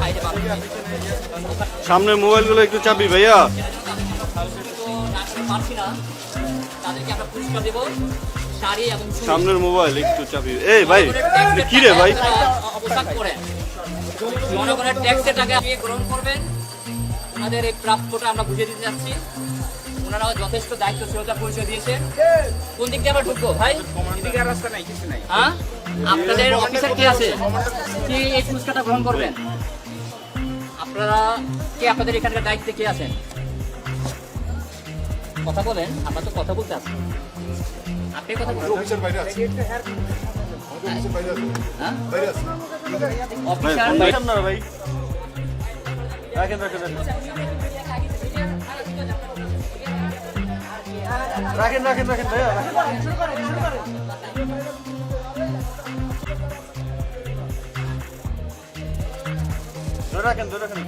বাইরে সামনের মোবাইলগুলো একটু চাপি ভাইয়া। সামনের মোবাইল একটু চাপি। এই ভাই কি রে ভাই? অবসান করেন জনগণের ট্যাক্সের টাকা গ্রহণ করবেন। ওনাদের এই প্রাপ্যটা আমরা বুঝিয়ে দিতে যাচ্ছি। ওনারাও যথেষ্ট দায়িত্বশীলতা পরিচয় দিয়েছেন কোন দিক দিয়ে আমরা ঢুকবো ভাই? হ্যাঁ? আপনাদের অফিসার কে আছে? কি এই পুরস্কারটা গ্রহণ করবেন? আপনারা কে আপনাদের এখানকার দায়িত্বে কে আছেন? কথা বলেন আমরা তো কথা বলতে আসি আপনি কথা বলুন। অফিসের বাইরে আছে। অফিসের বাইরে আছে। হ্যাঁ? বাইরে আছে। অফিসার না ভাই? রাখেন রাখেন। রাখেন। রাখেন রাখেন ভাইয়া রাখেন। ধরে রাখেন ধরে রাখেন